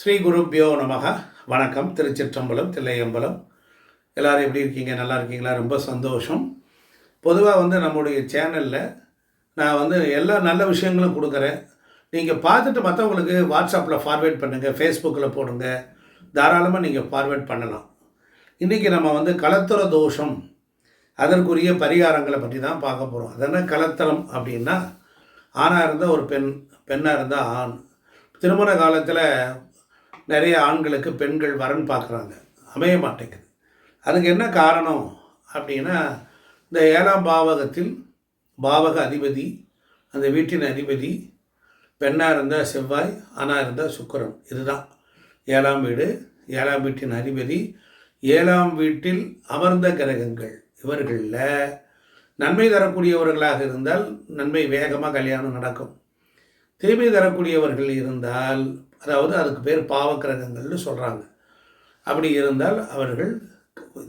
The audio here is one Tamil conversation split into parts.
ஸ்ரீ குருப்பியோ நமக. வணக்கம். திருச்சிற்றம்பலம் தில்லையம்பலம். எல்லோரும் எப்படி இருக்கீங்க? நல்லா இருக்கீங்களா? ரொம்ப சந்தோஷம். பொதுவாக வந்து நம்முடைய சேனலில் நான் வந்து எல்லா நல்ல விஷயங்களும் கொடுக்குறேன். நீங்கள் பார்த்துட்டு மற்றவங்களுக்கு வாட்ஸ்அப்பில் ஃபார்வேர்ட் பண்ணுங்கள் ஃபேஸ்புக்கில் போடுங்க. தாராளமாக நீங்கள் ஃபார்வேர்ட் பண்ணலாம். இன்றைக்கி நம்ம வந்து கலத்துற தோஷம் அதற்குரிய பரிகாரங்களை பற்றி தான் பார்க்க போகிறோம் அதென்ன கலத்தரம் அப்படின்னா ஆணாக இருந்தால் ஒரு பெண் பெண்ணாக இருந்தால் ஆண். திருமண காலத்தில் நிறைய ஆண்களுக்கு பெண்கள் வரன் பார்க்குறாங்க. அமைய மாட்டேங்குது. அதுக்கு என்ன காரணம் அப்படின்னா இந்த ஏழாம் பாவகத்தில் பாவக அதிபதி அந்த வீட்டின் அதிபதி பெண்ணாக இருந்தால் செவ்வாய் ஆணாக இருந்தால் சுக்கரன். இதுதான். ஏழாம் வீடு ஏழாம் வீட்டின் அதிபதி ஏழாம் வீட்டில் அமர்ந்த கிரகங்கள். இவர்களில் நன்மை தரக்கூடியவர்களாக இருந்தால் நன்மை வேகமாக கல்யாணம் நடக்கும். தீமை தரக்கூடியவர்கள் இருந்தால் அதாவது அதுக்கு பேர் பாவக்கிரகங்கள்னு சொல்கிறாங்க அப்படி இருந்தால் அவர்கள்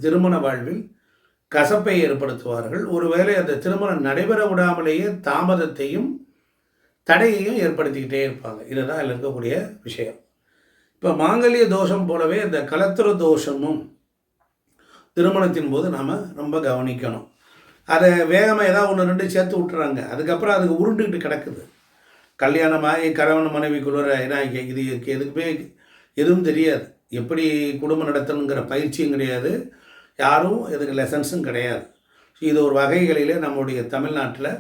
திருமண வாழ்வில் கசப்பை ஏற்படுத்துவார்கள். ஒருவேளை அந்த திருமணம் நடைபெற விடாமலேயே தாமதத்தையும் தடையையும் ஏற்படுத்திக்கிட்டே இருப்பாங்க. இதுதான் அதில் இருக்கக்கூடிய விஷயம். இப்போ மாங்கல்ய தோஷம் போலவே இந்த கலத்திர தோஷமும் திருமணத்தின் போது நாம் ரொம்ப கவனிக்கணும். அதை வேகமாக ஏதாவது ஒன்று ரெண்டு சேர்த்து விட்டுறாங்க. அதுக்கப்புறம் அதுக்கு உருண்டுக்கிட்டு கிடக்குது. கல்யாணமாகி கணவன் மனைவிக்குள்ள ஏன்னா இது எதுக்குமே எதுவும் தெரியாது. எப்படி குடும்பம் நடத்தணுங்கிற பயிற்சியும் கிடையாது. யாரும் இதுக்கு லெசன்ஸும் கிடையாது. இது ஒரு வகைகளிலே நம்முடைய தமிழ்நாட்டில்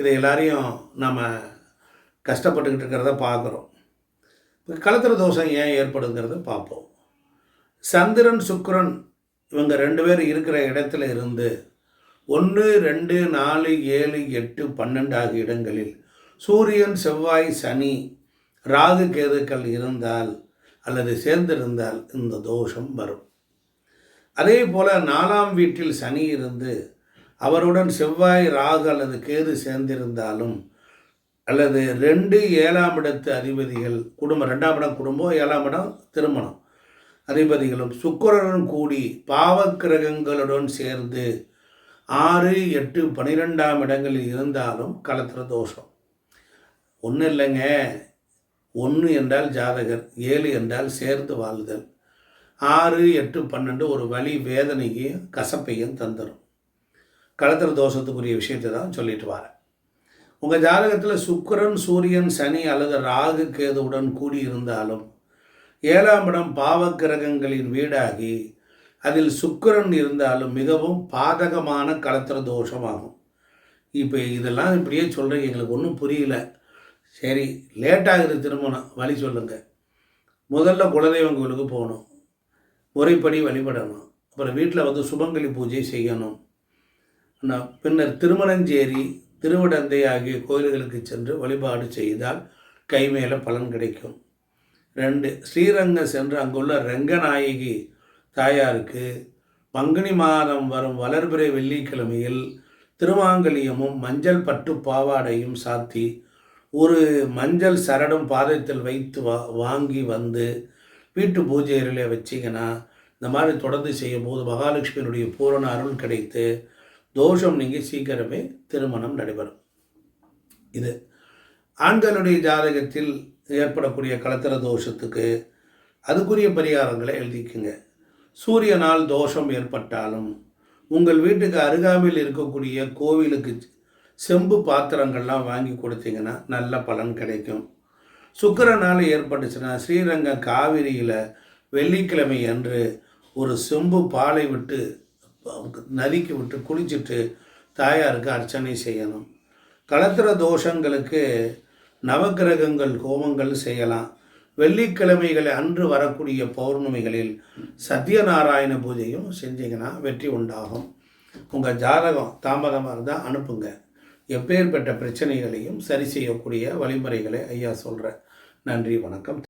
இதை எல்லாரையும் நம்ம கஷ்டப்பட்டுக்கிட்டு இருக்கிறத பார்க்குறோம். கலத்திர தோஷம் ஏன் ஏற்படுங்கிறத பார்ப்போம். சந்திரன் சுக்கரன் இவங்க ரெண்டு பேர் இருக்கிற இடத்துல இருந்து ஒன்று ரெண்டு நாலு ஏழு எட்டு பன்னெண்டு ஆகிய இடங்களில் சூரியன் செவ்வாய் சனி ராகு கேதுக்கள் இருந்தால் அல்லது சேர்ந்திருந்தால் இந்த தோஷம் வரும். அதே போல் நாலாம் வீட்டில் சனி இருந்து அவருடன் செவ்வாய் ராகு அல்லது கேது சேர்ந்திருந்தாலும் அல்லது ரெண்டு ஏழாம் இடத்து அதிபதிகள் குடும்பம் ரெண்டாம் இடம் குடும்பம் ஏழாம் இடம் திருமணம். அதிபதிகளும் சுக்கரனும் கூடி பாவக்கிரகங்களுடன் சேர்ந்து ஆறு எட்டு பனிரெண்டாம் இடங்களில் இருந்தாலும் கலத்திர தோஷம். ஒன்றும் இல்லைங்க. ஒன்று என்றால் ஜாதகர் ஏழு என்றால் சேர்ந்து வாழ்தல். ஆறு எட்டு பன்னெண்டு ஒரு வழி வேதனையும் கசப்பையும் தந்துடும் கலத்திர தோஷத்துக்குரிய விஷயத்தை தான் சொல்லிட்டு வரேன். உங்கள் ஜாதகத்தில் சுக்கரன் சூரியன் சனி அல்லது ராகு கேதுவுடன் கூடியிருந்தாலும் ஏழாம் இடம் பாவக்கிரகங்களின் வீடாகி அதில் சுக்கரன் இருந்தாலும் மிகவும் பாதகமான களத்திர தோஷமாகும். இப்போ இதெல்லாம் இப்படியே சொல்கிறேன் எங்களுக்கு ஒன்றும் புரியல. சரி லேட்டாகுது திருமணம். வழி சொல்லுங்கள் முதல்ல குலதெய்வம் கோயிலுக்கு போகணும். முறைப்படி வழிபடணும். அப்புறம் வீட்டில் வந்து சுபங்கலி பூஜை செய்யணும். பின்னர் திருமணஞ்சேரி திருவிடந்தை ஆகிய கோயில்களுக்கு சென்று வழிபாடு செய்தால் கை மேலே பலன் கிடைக்கும். ரெண்டு ஸ்ரீரங்கம் சென்று அங்குள்ள ரங்கநாயகி தாயாருக்கு பங்குனி மாதம் வரும் வளர்பிறை வெள்ளிக்கிழமையில் திருமாங்கலியமும் மஞ்சள் பட்டு பாவாடையும் சாத்தி ஒரு மஞ்சள் சரடும் பாதத்தில் வைத்து வா வாங்கி வந்து வீட்டு பூஜை அறையில் வச்சிங்கன்னா இந்த மாதிரி தொடர்ந்து செய்யும் போது மகாலட்சுமியினுடைய பூரண அருள் கிடைத்து தோஷம் நீங்கள் சீக்கிரமே திருமணம் நடைபெறும். இது ஆண்களுடைய ஜாதகத்தில் ஏற்படக்கூடிய கலத்திர தோஷத்துக்கு அதுக்குரிய பரிகாரங்களை எழுதிக்குங்க. சூரியனால் தோஷம் ஏற்பட்டாலும் உங்கள் வீட்டுக்கு அருகாமையில் இருக்கக்கூடிய கோவிலுக்கு செம்பு பாத்திரங்கள்லாம் வாங்கி கொடுத்தீங்கன்னா நல்ல பலன் கிடைக்கும். சுக்கரனால் ஏற்பட்டுச்சுன்னா ஸ்ரீரங்கம் காவிரியில் வெள்ளிக்கிழமை அன்று ஒரு செம்பு பாலை விட்டு நதிக்கு விட்டு குளிச்சுட்டு தாயாருக்கு அர்ச்சனை செய்யணும். கலத்திர தோஷங்களுக்கு நவகிரகங்கள் கோமங்கள் செய்யலாம். வெள்ளிக்கிழமைகளை அன்று வரக்கூடிய பௌர்ணமிகளில் சத்யநாராயண பூஜையும் செஞ்சீங்கன்னா வெற்றி உண்டாகும். உங்கள் ஜாதகம் தாமதமாக இருந்தால் அனுப்புங்க. எப்பேற்பட்ட பிரச்சனைகளையும் சரி செய்யக்கூடிய வழிமுறைகளை ஐயா சொல்கிறேன் நன்றி வணக்கம்.